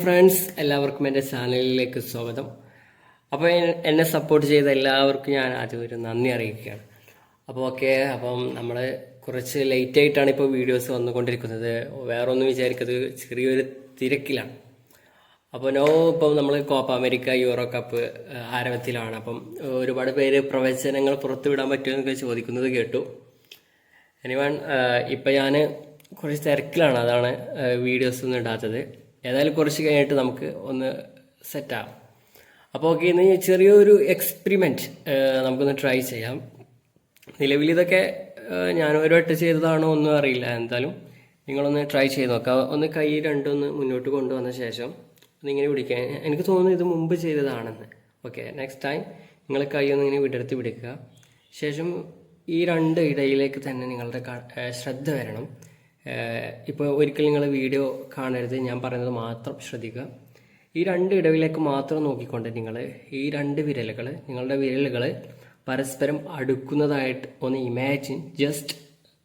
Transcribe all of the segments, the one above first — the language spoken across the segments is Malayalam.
ഫ്രണ്ട്സ് എല്ലാവർക്കും എന്റെ ചാനലിലേക്ക് സ്വാഗതം. അപ്പോൾ എന്നെ സപ്പോർട്ട് ചെയ്ത എല്ലാവർക്കും ഞാൻ ആദ്യം ഒരു നന്ദി അറിയിക്കുകയാണ്. അപ്പോൾ ഓക്കെ അപ്പം നമ്മൾ കുറച്ച് ലേറ്റ് ആയിട്ടാണ് ഇപ്പോൾ വീഡിയോസ് വന്നുകൊണ്ടിരിക്കുന്നത്. വേറെ ഒന്നും വിചാരിക്കുന്നത് ചെറിയൊരു തിരക്കിലാണ്. അപ്പോൾ നോ ഇപ്പം നമ്മൾ കോപ്പ അമേരിക്ക യൂറോ കപ്പ് ആരംഭത്തിലാണ്. അപ്പം ഒരുപാട് പേര് പ്രവചനങ്ങൾ പുറത്തുവിടാൻ പറ്റുമെന്നൊക്കെ ചോദിക്കുന്നത് കേട്ടു. എനിവൺ ഇപ്പം ഞാൻ കുറച്ച് തിരക്കിലാണ്. അതാണ് വീഡിയോസ് ഒന്നും ഇടാത്തത്. ഏതായാലും കുറച്ച് കഴിഞ്ഞിട്ട് നമുക്ക് ഒന്ന് സെറ്റാവും അപ്പോൾ ഓക്കെ ഇന്ന് ചെറിയൊരു എക്സ്പെരിമെന്റ് നമുക്കൊന്ന് ട്രൈ ചെയ്യാം. നിലവിൽ ഇതൊക്കെ ഞാൻ ഒരു വട്ടം ചെയ്തതാണോ ഒന്നും അറിയില്ല. എന്തായാലും നിങ്ങളൊന്ന് ട്രൈ ചെയ്ത് നോക്കാം. ഒന്ന് കൈ രണ്ടൊന്ന് മുന്നോട്ട് കൊണ്ടുവന്ന ശേഷം ഒന്നിങ്ങനെ പിടിക്കുക എനിക്ക് തോന്നുന്നു ഇത് മുമ്പ് ചെയ്തതാണെന്ന്. ഓക്കെ നെക്സ്റ്റ് ടൈം നിങ്ങൾ കൈ ഒന്ന് ഇങ്ങനെ വിടർത്തി പിടിക്കുക. ശേഷം ഈ രണ്ട് ഇടയിലേക്ക് തന്നെ നിങ്ങളുടെ ശ്രദ്ധ വരണം. ഇപ്പോൾ ഒരിക്കലും നിങ്ങൾ വീഡിയോ കാണരുത്. ഞാൻ പറയുന്നത് മാത്രം ശ്രദ്ധിക്കുക. ഈ രണ്ട് ഇടവിലേക്ക് മാത്രം നോക്കിക്കൊണ്ട് നിങ്ങൾ ഈ രണ്ട് വിരലുകൾ നിങ്ങളുടെ വിരലുകൾ പരസ്പരം അടുക്കുന്നതായിട്ട് ഒന്ന് ഇമാജിൻ ജസ്റ്റ്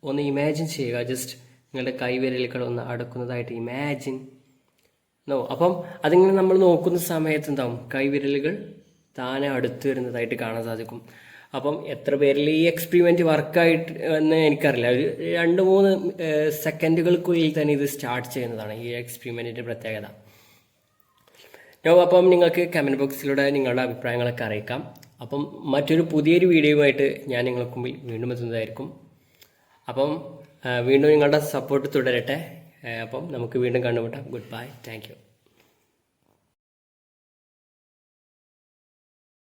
ഒന്ന് ഇമാജിൻ ചെയ്യുക. ജസ്റ്റ് നിങ്ങളുടെ കൈവിരലുകൾ ഒന്ന് അടുക്കുന്നതായിട്ട് ഇമാജിൻ നോ അപ്പം അതിങ്ങനെ നമ്മൾ നോക്കുന്ന സമയത്ത് എന്താവും? കൈവിരലുകൾ താനെ അടുത്ത് വരുന്നതായിട്ട് കാണാൻ സാധിക്കും. അപ്പം എത്ര പേരിൽ ഈ എക്സ്പെരിമെന്റ് വർക്കായിട്ട് എന്ന് എനിക്കറിയില്ല. ഒരു രണ്ട് മൂന്ന് സെക്കൻഡുകൾക്കുള്ളിൽ തന്നെ ഇത് സ്റ്റാർട്ട് ചെയ്യുന്നതാണ് ഈ എക്സ്പെരിമെന്റിന്റെ പ്രത്യേകത. നോ അപ്പം നിങ്ങൾക്ക് കമന്റ് ബോക്സിലൂടെ നിങ്ങളുടെ അഭിപ്രായങ്ങളൊക്കെ അറിയിക്കാം. അപ്പം മറ്റൊരു പുതിയൊരു വീഡിയോയുമായിട്ട് ഞാൻ നിങ്ങൾക്ക് മുമ്പിൽ വീണ്ടും എത്തുന്നതായിരിക്കും. അപ്പം വീണ്ടും നിങ്ങളുടെ സപ്പോർട്ട് തുടരട്ടെ. അപ്പം നമുക്ക് വീണ്ടും കണ്ടുമുട്ടാം. Good bye thank